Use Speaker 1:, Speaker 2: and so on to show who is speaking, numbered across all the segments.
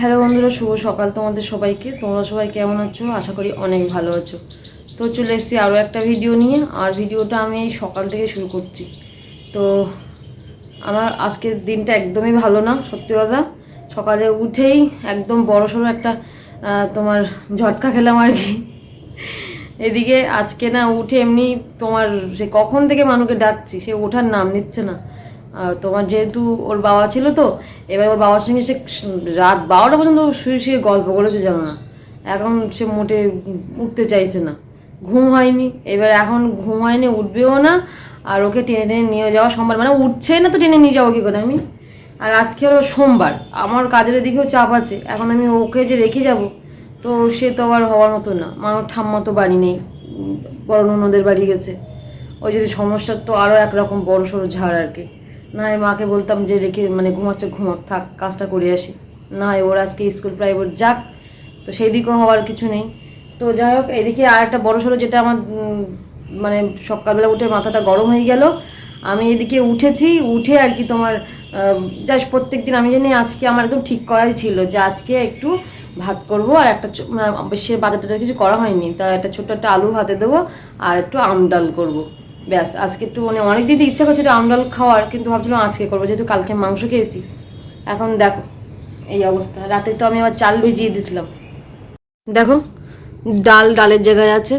Speaker 1: Hello বন্ধুরা, শুভ সকাল তোমাদের সবাইকে। তোমরা সবাই কেমন আছো? আশা করি অনেক ভালো আছো। তো চলে এসেছি আরও একটা ভিডিও নিয়ে। আর ভিডিওটা আমি সকাল থেকে শুরু করছি। তো আমার আজকের দিনটা একদমই ভালো না, সত্যি কথা। সকালে উঠেই একদম বড় সড়ো একটা তোমার ঝটকা খেলাম আর কি। এদিকে আজকে না উঠে এমনি তোমার সে কখন থেকে মানুষকে ডাকছি, সে ওঠার নাম নিচ্ছে না। তোমার যেহেতু ওর বাবা ছিল তো, এবার ওর বাবার সঙ্গে সে রাত বারোটা পর্যন্ত শুয়ে শুয়ে গল্প করেছে জানো না। এখন সে মোটে উঠতে চাইছে না। ঘুম হয়নি, এবার এখন ঘুম হয়নি, উঠবেও না, আর ওকে টেনে টেনে নিয়ে যাওয়া সোমবার মানে উঠছেই না তো টেনে নিয়ে যাব কী করে আমি? আর আজকে হলো সোমবার, আমার কাজের দিকেও চাপ আছে, এখন আমি ওকে যে রেখে যাব, তো সে তো আবার হওয়ার মতো না। মানুষ ঠাম্মা তো বাড়ি নেই বড় ননদের বাড়ি গেছে। ওই যদি সমস্যার তো আরও একরকম বড় সড়ো ঝাড় আর কি। না মাকে বলতাম যে রেখে মানে ঘুমাচ্ছে, ঘুমাক, থাক, কাজটা করে আসি। না ওর আজকে স্কুল প্রাইভেট যাক, তো সেই দিকেও হওয়ার কিছু নেই। তো যাই হোক, এদিকে আর একটা বড় সড়ো যেটা আমার মানে সকালবেলা উঠে মাথাটা গরম হয়ে গেল, আমি এদিকে উঠেছি, উঠে আর কি তোমার জাস্ট প্রত্যেক দিন আমি জানি আজকে আমার একদম ঠিক করাই ছিল যে আজকে একটু ভাত করব আর একটা ছো- মানে বাজার টাজার কিছু করা হয়নি। তা একটা ছোট্ট একটা আলু ভাতে দেবো আর একটু আম ডাল করব। ব্যাস, আজকে একটু মানে অনেক দিন ইচ্ছা করছে একটু আম ডাল খাওয়ার, কিন্তু ভাবছিলাম আজকে করব, যেহেতু কালকে মাংস খেয়েছি। এখন দেখো, এই অবস্থা। রাতে তো আমি আবার চাল ভিজিয়ে দিয়েছিলাম দেখো, ডাল ডালের জায়গায় আছে,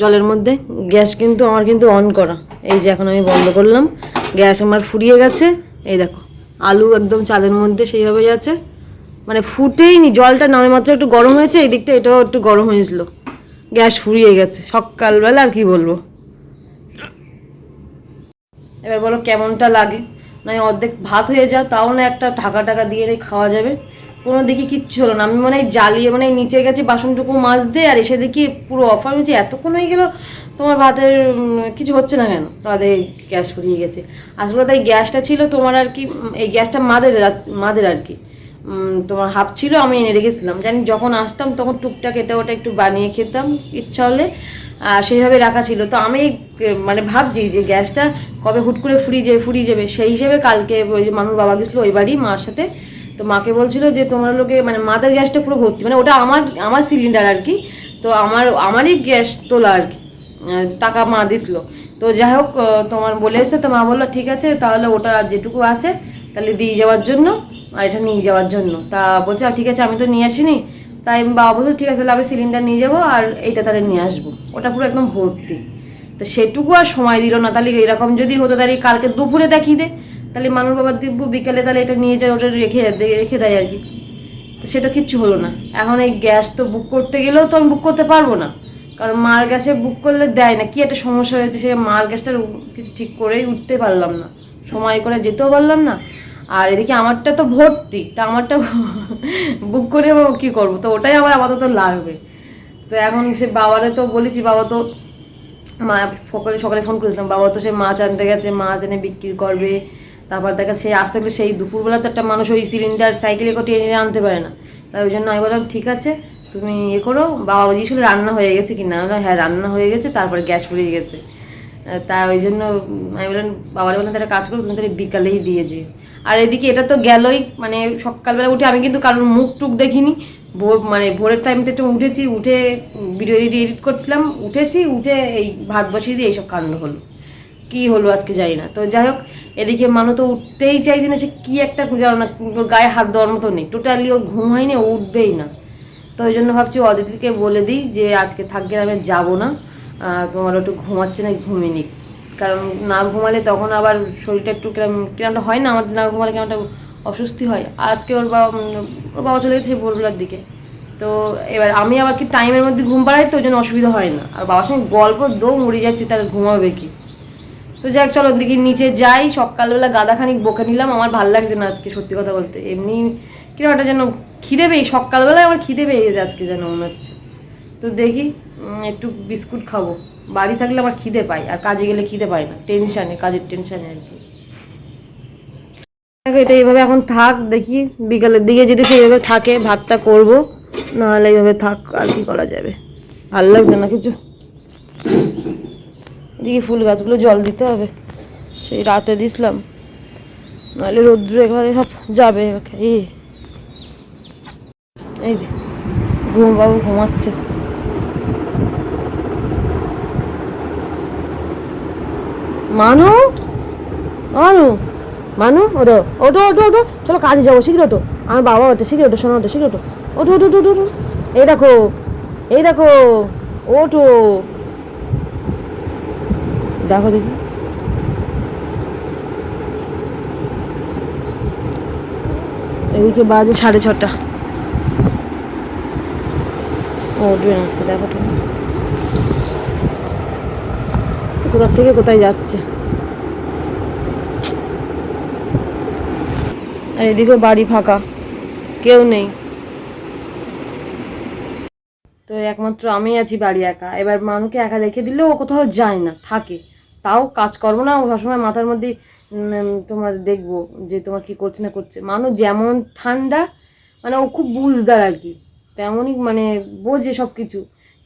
Speaker 1: জলের মধ্যে। গ্যাস কিন্তু আমার কিন্তু অন করা। এই যে এখন আমি বন্ধ করলাম। গ্যাস আমার ফুরিয়ে গেছে। এই দেখো, আলু একদম চালের মধ্যে সেইভাবেই আছে। মানে ফুটেই নি জলটা নামে মাত্র একটু গরম হয়েছে, এই দিকটা এটাও একটু গরম হয়েছিল। গ্যাস ফুরিয়ে গেছে। সকালবেলা আর কি বলব? এবার বলো কেমনটা লাগে? নয় অর্ধেক ভাত হয়ে যা তাও না একটা ঢাকা টাকা দিয়ে খাওয়া যাবে। কোনো দেখি কিচ্ছু হলো না। আমি মানে জ্বালিয়ে মানে নিচে গেছি, বাসনটুকু মাছ দিয়ে আর এসে দেখি পুরো অফার হয়েছে। এতক্ষণ হয়ে গেলো, তোমার ভাতের কিছু হচ্ছে না কেন? তাদের গ্যাস ফুরিয়ে গেছে। আসলে তাই গ্যাসটা ছিল তোমার আর কি এই গ্যাসটা মাদের মাদের আর কি। তোমার হাফ ছিল, আমি এনে রেখেছিলাম। জানি যখন আসতাম তখন টুকটাক এটা ওটা একটু বানিয়ে খেতাম, ইচ্ছা হলে। আর সেইভাবে রাখা ছিল। তো আমি মানে ভাবছি যে গ্যাসটা কবে হুট করে ফুরিয়ে যাবে ফুরিয়ে যাবে সেই হিসেবে কালকে ওই যে মানুষ বাবা গেছিল ওই বাড়ি মার সাথে। তো মাকে বলছিল যে তোমার লোকে মানে মাদের গ্যাসটা পুরো ভর্তি মানে ওটা আমার আমার সিলিন্ডার আর কি। তো আমার, আমারই গ্যাস তোলা আর কি টাকা মা দিছিল। তো যাই হোক তোমার বলে এসছে, তো মা বলল, ঠিক আছে, তাহলে ওটা যেটুকু আছে, তাহলে দিয়ে যাওয়ার জন্য, আর এটা নিয়ে যাওয়ার জন্য। তা বলছে ঠিক আছে, আমি তো নিয়ে আসিনি। তাই বাবা বলছে, ঠিক আছে, তাহলে আমি সিলিন্ডার নিয়ে যাব আর এইটা তাহলে নিয়ে আসব। ওটা পুরো একদম ভর্তি। তো সেটুকু আর সময় দিল না। তাহলে এরকম যদি হতো, তাহলে কালকে দুপুরে দেখিয়ে দে। তাহলে মানুষ বাবা দিব্য বিকেলে তাহলে এটা নিয়ে যায়, ওটা রেখে রেখে দেয় আর কি। তো সেটা কিচ্ছু হলো না। এখন এই গ্যাস তো বুক করতে গেলেও তো আমি বুক করতে পারব না। কারণ মার গ্যাসে বুক করলে দেয় না। কি একটা সমস্যা হয়েছে, সে মার গ্যাসটা কিছু ঠিক করেই উঠতে পারলাম না। সময় করে যেতেও পারলাম না। আর এদিকে আমারটা তো ভর্তি, তা আমারটা বুক করে কি করব? তো ওটাই আমার আপাতত লাগবে। তো এখন সে বাবারে তো বলেছি, বাবা তো মা সকালে সকালে ফোন করেছিলাম বাবা তো সে মাছ আনতে গেছে, মাছ এনে বিক্রি করবে। তারপর দেখা সেই আসতে গেলে সেই দুপুরবেলা তো একটা মানুষ ওই সিলিন্ডার সাইকেলে করে টেনে আনতে পারে না। তাই ওই জন্য আমি বললাম, ঠিক আছে, তুমি ইয়ে করো। বাবা জিজ্ঞেস রান্না হয়ে গেছে কি না? হ্যাঁ রান্না হয়ে গেছে, তারপর গ্যাস ফুরিয়ে গেছে। তা ওই জন্য আমি বললাম, বাবারে বললাম, তাহলে কাজ করো, তুমি তাহলে বিকালেই দিয়ে যে আর এদিকে এটা তো গেলই মানে সকালবেলা উঠে আমি কিন্তু কারোর মুখ টুক দেখিনি। ভোর মানে ভোরের টাইমতে একটু উঠেছি, উঠে ভিডিও এডিট এডিট করছিলাম, উঠেছি, উঠে এই ভাত বসিয়ে দিয়ে এইসব কাণ্ড হলো। কি হলো আজকে জানি না। তো যাই হোক, এদিকে মানুষ তো উঠতেই চাইছে না, সে কী একটা জানো না, ওর গায়ে হাত দেওয়ার মতো নেই। টোটালি ওর ঘুম হয়নি, ও উঠবেই না। তো ওই জন্য ভাবছি অদিতিকে বলে দিই যে, আজকে থাকবে আমি যাব না। তোমার একটু ঘুমাচ্ছে না ঘুমিয়ে নিক। কারণ না ঘুমালে তখন আবার শরীরটা একটু কিরম কিরমটা হয় না? আমাদের না ঘুমালে একটা অস্বস্তি হয়। আজকে ওর বাবা ওর বাবা চলে গেছে ভোরবেলার দিকে। তো এবার আমি আবার কি টাইমের মধ্যে ঘুম পাড়াই? তো ওই জন্য অসুবিধা হয় না। আর বাবার সঙ্গে গল্প দম মরে যাচ্ছে, তার ঘুমাবে কি? তো যাক, চলো দেখি নিচে যাই। সকালবেলা গাদা খানিক বকে নিলাম। আমার ভালো লাগছে না আজকে, সত্যি কথা বলতে। এমনি কীরকম একটা যেন খিদে পেয়ে সকালবেলায় আমার খিদে পেয়ে গেছে আজকে যেন মনে হচ্ছে। তো দেখি একটু বিস্কুট খাব। বাড়ি থাকলে আমার খিদে পাই আর কাজে গেলে খিদে পাই না। টেনশানে কাজের টেনশানে আর কি। এটা এইভাবে এখন থাক, দেখি বিকালের দিকে যদি সেইভাবে থাকে, ভাতটা করব, নাহলে এইভাবে থাক, আর কি করা যাবে। ভালো লাগছে না কিছু? এদিকে ফুল গাছগুলো জল দিতে হবে, সেই রাতে দিছিলাম। নাহলে রৌদ্র এখানে সব যাবে এই এই যে ঘুম বাবু ঘুমাচ্ছে। মানু? মানু? মানু? ওটো ওটো ওটো ওটো চলো কাজে যাব শীঘ্র ওটো আমার বাবা ওটা শীঘ্র ওটো শোনো ওটো শীঘ্র ওটো ওটো ওটো ওটো ওটো এই দেখো এই দেখো ওটো দেখো দেখি। এদিকে বাজে সাড়ে ছটা। ও উঠবে আজকে, দেখো তো কোথার থেকে কোথায় যাচ্ছে? আর এদিকেও বাড়ি ফাঁকা, কেউ নেই। তো একমাত্র আমি আছি বাড়ি একা। এবার মানুকে একা রেখে দিলে ও কোথাও যায় না, থাকে। তাও কাজ করব না, ও সবসময় মাথার মধ্যে তোমার দেখব যে তোমার কি করছে না করছে। মানুষ যেমন ঠান্ডা মানে ও খুব বুঝদার আর কি। তেমনই মানে বোঝে সব কিছু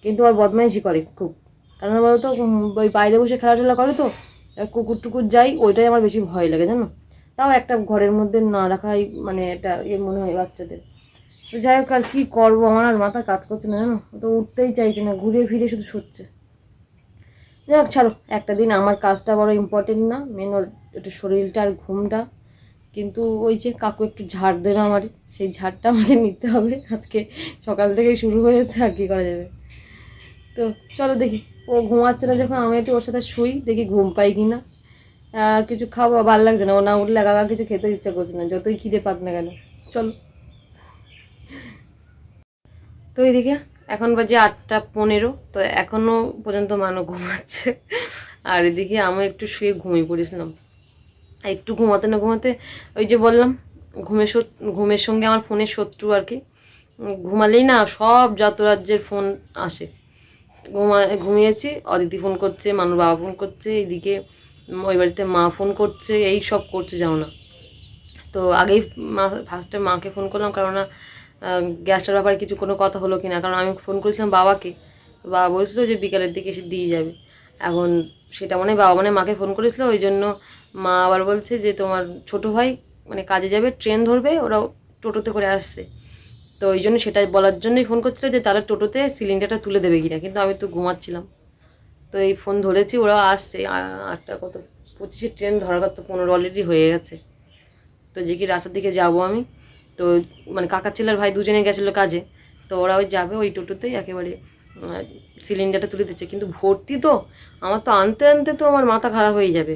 Speaker 1: কিন্তু আর বদমাইশি করে খুব। কারণ বলো তো ওই বাইরে বসে খেলাধুলা করে তো কুকুর টুকুর যাই, ওইটাই আমার বেশি ভয় লাগে, জানো? তাও একটা ঘরের মধ্যে না রাখাই মানে এটা ইয়ে মনে হয় বাচ্চাদের। তো যাই হোক, আর কী করব? আমার আর মাথা কাজ করছে না, জানো? তো উঠতেই চাইছে না ঘুরে ফিরে শুধু শুচ্ছে। যাই হোক, ছাড়ো, একটা দিন আমার কাজটা বড় ইম্পর্টেন্ট না মেন ওর একটু শরীরটা আর ঘুমটা। কিন্তু ওই যে কাকু একটু ঝাড় দিল আমার, সেই ঝাড়টা আমাকে নিতে হবে। আজকে সকাল থেকেই শুরু হয়েছে, আর কি করা যাবে? তো চলো দেখি। ও ঘুমাচ্ছে না যখন আমি একটু ওর সাথে শুই, দেখি ঘুম পাই কি না কিছু খাব ভালো লাগছে না, ও না উঠলে একা কিছু খেতে ইচ্ছা করছে না, যতই খিদে পাক না কেন। চলো। তো এদিকে, এখন বাজে আটটা পনেরো, তো এখনও পর্যন্ত মানু ঘুমাচ্ছে। আর এদিকে আমি একটু শুয়ে ঘুমিয়ে পড়েছিলাম। একটু ঘুমাতে না ঘুমাতে, ওই যে বললাম, ঘুমের ঘুমের সঙ্গে আমার ফোনের শত্রু আর কি। ঘুমালেই না সব যত রাজ্যের ফোন আসে। ঘুমা ঘুমিয়েছি অদিতি ফোন করছে মানুর বাবা ফোন করছে উম, ওই বাড়িতে মা ফোন করছে এই সব করছে যাও না। তো আগেই মা ফার্স্টে মাকে ফোন করলাম কারণ না গ্যাসটার ব্যাপারে কিছু কোনো কথা হলো কি না কারণ আমি ফোন করেছিলাম বাবাকে। বাবা বলছিল যে বিকালের দিকে এসে দিয়ে যাবে। এখন সেটা মানে বাবা মানে মাকে ফোন করেছিল ওই জন্য মা আবার বলছে যে তোমার ছোট ভাই মানে কাজে যাবে ট্রেন ধরবে ওরা টোটোতে করে আসছে। তো ওই জন্য সেটা বলার জন্যই ফোন করছিল যে তাহলে টোটোতে সিলিন্ডারটা তুলে দেবে কিনা, কিন্তু আমি তো ঘুমাচ্ছিলাম। তো এই ফোন ধরেছি ওরা আসছে আটটা কত, পঁচিশে ট্রেন ধরার কথা পনেরো অলরেডি হয়ে গেছে। তো যে কি রাস্তার দিকে যাব আমি, তো মানে কাকার ছেলের ভাই দুজনে গেছিল কাজে, তো ওরা ওই যাবে ওই টোটোতেই একেবারে সিলিন্ডারটা তুলে দিচ্ছে। কিন্তু ভর্তি তো, আমার তো আনতে আনতে তো আমার মাথা খারাপ হয়ে যাবে।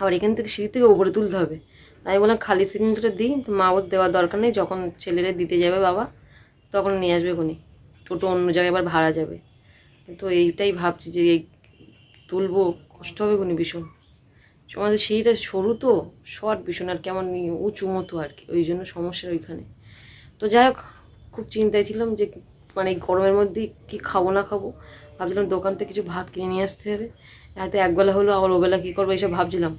Speaker 1: আবার এখান থেকে সিঁড়ি থেকে উপরে তুলতে হবে। তাই বললাম, খালি সিলিন্ডারটা দিই, তো মা ওর দেওয়ার দরকার নেই, যখন ছেলেরা দিতে যাবে বাবা, তখন নিয়ে আসবে কোনি টোটো অন্য জায়গায় আবার ভাড়া যাবে। কিন্তু এইটাই ভাবছি যে এই তুলবো, কষ্ট হবে কোনি ভীষণ। আমাদের সিঁড়িটা সরু তো, শর্ট ভীষণ, আর কেমন উঁচু মতো আর কি, ওই জন্য সমস্যা ওইখানে। তো যাই হোক, খুব চিন্তায় ছিলাম যে মানে গরমের মধ্যে কি খাব না খাব, ভাবছিলাম দোকান থেকে কিছু ভাত কিনে নিয়ে আসতে হবে। হয়তো একবেলা হলো, আবার ওবেলা কী করব, এইসব ভাবছিলাম।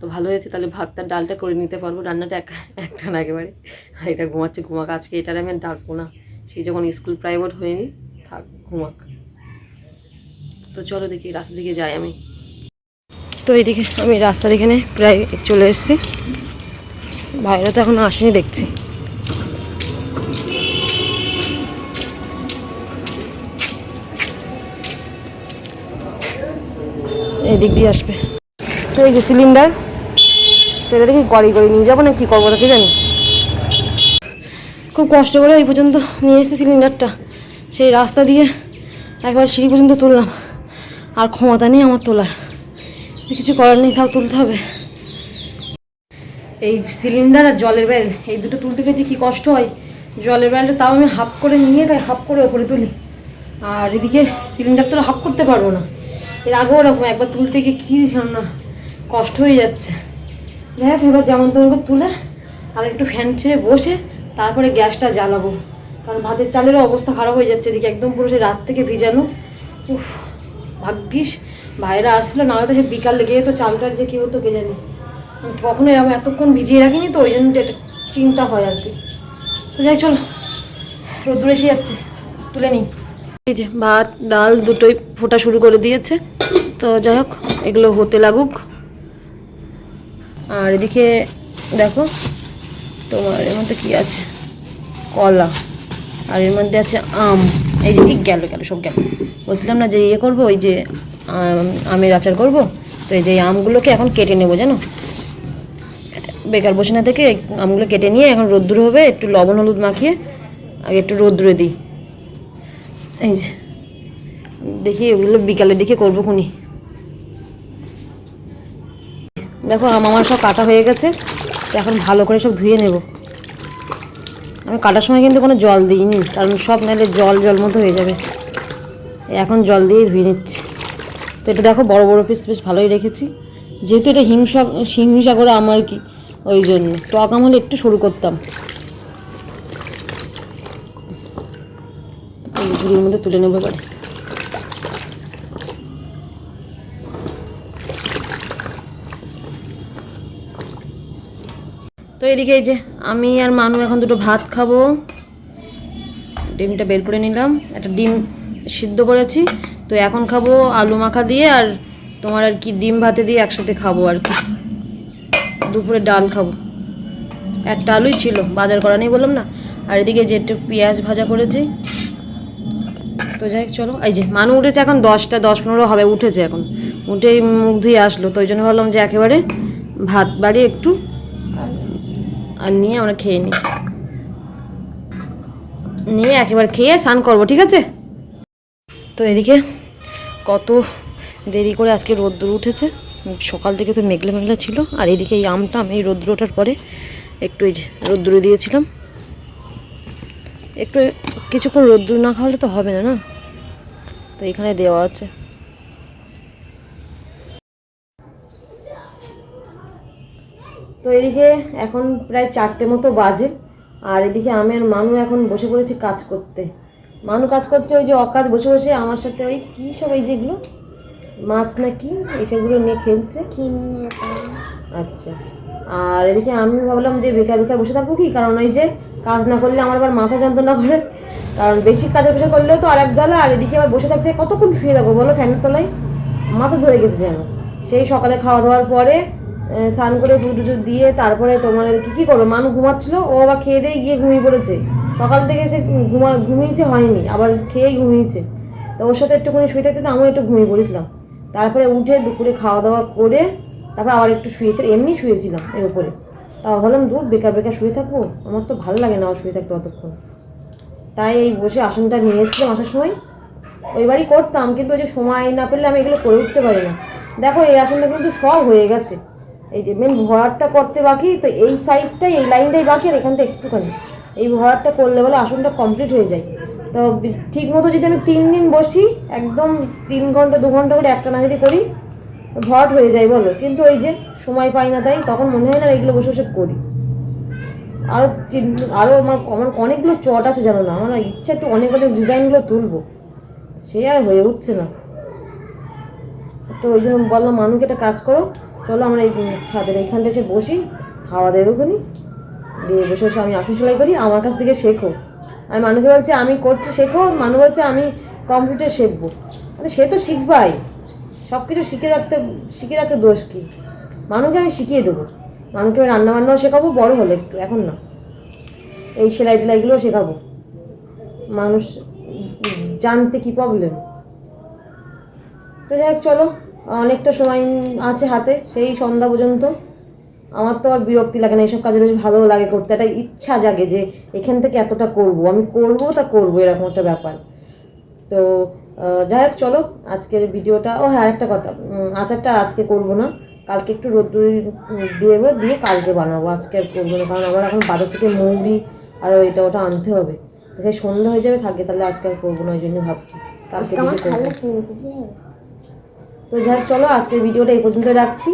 Speaker 1: তো ভালো হয়েছে, তাহলে ভাতটা, ডালটা করে নিতে পারব। রান্নাটা এক একটা না একেবারে। আর এটা ঘুমাচ্ছে, ঘুমাক। আজকে এটার আমি ডাকবো না। সেই যখন স্কুল প্রাইভেট হয়নি, থাক, ঘুমাক। তো চলো দেখি, রাস্তার দিকে যাই আমি। তো এইদিকে আমি রাস্তার এখানে প্রায় চলে এসেছি। বাইরে তো এখনও আসেনি, দেখছি। এই দিক দিয়ে আসবে। তো এই যে সিলিন্ডার তো এটা দেখি গড়ি গড়ি নিয়ে যাব না কি করব তাকে জানি। খুব কষ্ট করে এই পর্যন্ত নিয়ে এসেছি সিলিন্ডারটা। সেই রাস্তা দিয়ে একবার সিঁড়ি পর্যন্ত তুললাম। আর ক্ষমতা নেই আমার তোলার। কিছু করার নেই, তাও তুলতে হবে। এই সিলিন্ডার আর জলের ব্যাল এই দুটো তুলতে গেলে যে কী কষ্ট হয়। জলের ব্যালটা তাও আমি হাফ করে নিয়ে তাই হাফ করে ওপরে তুলি। আর এদিকে সিলিন্ডার তো হাফ করতে পারব না। এর আগেও ওরকম একবার তুলতে গিয়ে কী না কষ্ট হয়ে যাচ্ছে। যাই হোক, এবার যেমন তেমন তুলে আর একটু ফ্যান ছেড়ে বসে তারপরে গ্যাসটা জ্বালাবো। কারণ ভাতের চালেরও অবস্থা খারাপ হয়ে যাচ্ছে, এদিকে একদম পুরো রাত থেকে ভিজানো। উফ, ভাগ্যিস, ভাইরা আসলো না হয়তো সে বিকাল লেগে যেত চালটার যে কী হতো কে জানি। কখনো এরকম এতক্ষণ ভিজিয়ে রাখিনি তো, ওই জন্য এটা চিন্তা হয় আর কি। তো যাই চলো, রোদ্দুর এসে যাচ্ছে, তুলে নিই। এই যে ভাত, ডাল দুটোই ফোটা শুরু করে দিয়েছে। তো যাই হোক, এগুলো হতে লাগুক। আর এদিকে দেখো, তোমার এর মধ্যে কী আছে? কলা। আর এর মধ্যে আছে আম। এই যে গেল গেল, সব গেল। বলছিলাম না যে ইয়ে করব, ওই যে আমের আচার করব। তো এই যে আমগুলোকে এখন কেটে নেব, জানো? বেকার বসে না থেকে আমগুলো কেটে নিয়ে এখন রোদ্দুর হবে, একটু লবণ, হলুদ মাখিয়ে আগে একটু রোদ্দুরে দিই। এই যে, দেখি ওগুলো বিকালের দিকে করব খুনি। দেখো আম আমার সব কাটা হয়ে গেছে এখন ভালো করে সব ধুয়ে নেব। আমি কাটার সময় কিন্তু কোনো জল দিইনি, কারণ সব নাহলে জল জল মতো হয়ে যাবে। এখন জল দিয়ে ধুয়ে নিচ্ছি। তো এটা দেখো, বড় বড় পিস বেশ ভালোই রেখেছি। যেহেতু এটা হিংসা হিংসা করে আমার কি, ওই জন্য। টক আম হলে একটু শুরু করতাম। ঝুড়ির মধ্যে তুলে নেব এবারে। তো এদিকে এই যে আমি আর মানু এখন দুটো ভাত খাব। ডিমটা বের করে নিলাম। একটা ডিম সিদ্ধ করেছি। তো এখন খাব আলু মাখা দিয়ে আর তোমার আর কি ডিম ভাতে দিয়ে একসাথে খাব আর কি। দুপুরে ডাল খাব। একটা আলুই ছিল, বাজার করা নেই বললাম না। আর এদিকে যে একটু পেঁয়াজ ভাজা করেছি। তো যাই হোক, চলো। এই যে, মানু উঠেছে এখন দশটা, দশ পনেরো হবে, উঠেছে এখন। উঠেই মুখ ধুয়ে আসলো। তো ওই জন্য ভাবলাম যে একেবারে ভাত বাড়ি একটু আর নিয়ে আমরা খেয়ে নিই। নিয়ে একেবারে খেয়ে স্নান করব, ঠিক আছে? তো এদিকে কত দেরি করে আজকে রোদ্দুর উঠেছে। সকাল থেকে তো মেঘলা মেঘলা ছিল, আর এদিকে এই আমটা আমি এই রোদ্দুর ওঠার পরে একটু এই যে রোদ্দুরে দিয়েছিলাম। একটু কিছুক্ষণ রোদ্দুর না খাওয়ালে তো হবে না না? তো এখানে দেওয়া আছে। তো এদিকে এখন প্রায় চারটে মতো বাজে। আর এদিকে আমি আর মানু এখন বসে পড়েছি কাজ করতে। মানু কাজ করছে ওই যে অকাজ বসে বসে আমার সাথে ওই কী সব এই যেগুলো মাছ না কি? এইসবগুলো নিয়ে খেলছে। আচ্ছা। আর এদিকে আমি ভাবলাম যে বেকার বেকার বসে থাকব কি? কারণ ওই যে কাজ না করলে আমার আবার মাথা যন্ত্রণা করে। কারণ বেশি কাজের পেশা করলেও তো আর এক জ্বালা। আর এদিকে আবার বসে থাকতে কতক্ষণ শুয়ে থাকব বলো? ফ্যানের তলায় মাথা ধরে গেছে যেন। সেই সকালে খাওয়া দাওয়ার পরে স্নান করে টুধু দিয়ে তারপরে তোমার কি কি করব মানু ঘুমাচ্ছিল, ও আবার খেয়ে দিয়ে গিয়ে ঘুমিয়ে পড়েছে। সকাল থেকে সে ঘুমা, ঘুমিয়েছে হয়নি, আবার খেয়েই ঘুমিয়েছে। তো ওর সাথে একটুখানি শুয়ে থাকতে তো আমিও একটু ঘুমিয়ে পড়েছিলাম। তারপরে উঠে দুপুরে খাওয়া দাওয়া করে তারপর আবার একটু শুয়েছে, এমনি শুয়েছিলাম এর উপরে। তা ভাবলাম দূর বেকার বেকার শুয়ে থাকব? আমার তো ভালো লাগে না আমার শুয়ে থাকতে অতক্ষণ। তাই এই বসে আসনটা নিয়ে এসেছিলাম আসার সময়। ওইবারই করতাম, কিন্তু ওই যে সময় না পেলে আমি এগুলো করে উঠতে পারি না। দেখো, এই আসনটা কিন্তু সব হয়ে গেছে। এই যে মেন ভরাটটা করতে বাকি, তো এই সাইডটাই এই লাইনটাই বাকি, আর এখানটা একটুখানি। এই ভরাটটা করলে বলে আসনটা কমপ্লিট হয়ে যায়। তো ঠিক মতো যদি আমি তিন দিন বসি, একদম তিন ঘণ্টা, দু ঘণ্টা করে একটা না যদি করি, ভরাট হয়ে যায় বলো। কিন্তু ওই যে সময় পাই না তাই, তখন মনে হয় না এগুলো বসে বসে করি। আরও আরও আমার আমার অনেকগুলো চট আছে জানো না? আমার ইচ্ছা একটু অনেক অনেক ডিজাইনগুলো তুলবো। সে আর হয়ে উঠছে না। তো ওই জন্য বললাম মানুষকে একটা কাজ করো। চলো আমরা এই ছাদের এইখানটা এসে বসি হাওয়া দেবে ওখানে দিয়ে বসে বসে আমি আসন সেলাই করি, আমার কাছ থেকে শেখো। আমি মানুষকে বলছি, আমি করছি, শেখো। মানুষ বলছে, আমি কম্পিউটার শিখব। মানে সে তো শিখবাই। সব কিছু শিখে রাখতে শিখে রাখতে দোষ কী? মানুষকে আমি শিখিয়ে দেবো। মানুষকে আমি রান্নাবান্নাও শেখাবো, বড় হলে একটু, এখন না। এই সেলাই টেলাইগুলোও শেখাবো। মানুষ জানতে কি প্রবলেম তো যাই হোক, চলো। অনেকটা সময় আছে হাতে সেই সন্ধ্যা পর্যন্ত। আমার তো আর বিরক্তি লাগে না এইসব কাজে বেশ ভালো লাগে করতে। একটা ইচ্ছা জাগে যে এখান থেকে এতটা করব আমি করব তা করব এরকম একটা ব্যাপার। তো যাই হোক চলো আজকের ভিডিওটা ও হ্যাঁ একটা কথা আচারটা আজকে করব না কালকে একটু রোদ্দুরি দিয়ে দেবো, দিয়ে কালকে বানাবো আজকে আর করব না কারণ আমার এখন বাজার থেকে মৌরি আর এটা ওটা আনতে হবে। সেই সন্ধ্যা হয়ে যাবে থাকে তাহলে আজকে আর করব না ওই জন্য ভাবছি কালকে তো যাই চলো, আজকের ভিডিওটা এই পর্যন্ত রাখছি।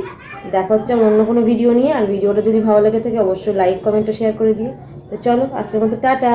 Speaker 1: দেখা হচ্ছে আমার অন্য কোনো ভিডিও নিয়ে। আর ভিডিওটা যদি ভালো লাগে থাকে, অবশ্যই লাইক কমেন্ট ও শেয়ার করে দিও। তো চলো, আজকের মতো, টাটা!